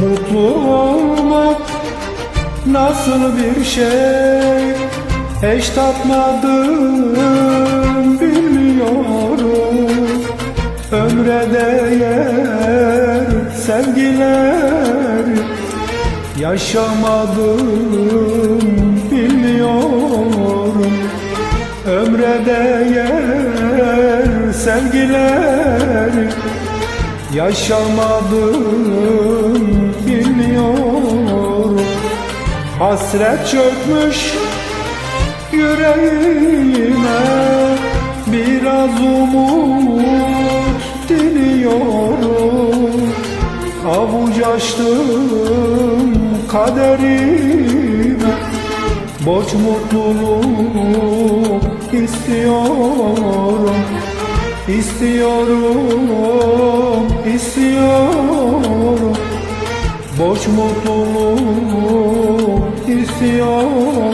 Mutlu olmak nasıl bir şey? Eş tatmadım bilmiyorum. Ömre değer sevgiler Yaşamadım bilmiyorum. Ömre değer sevgiler Yaşamadım Hasret çökmüş yüreğime Biraz umut diliyorum Avuç açtım kaderime Boş mutluluk istiyorum. İstiyorum, istiyorum. Boş mutluluk istiyorum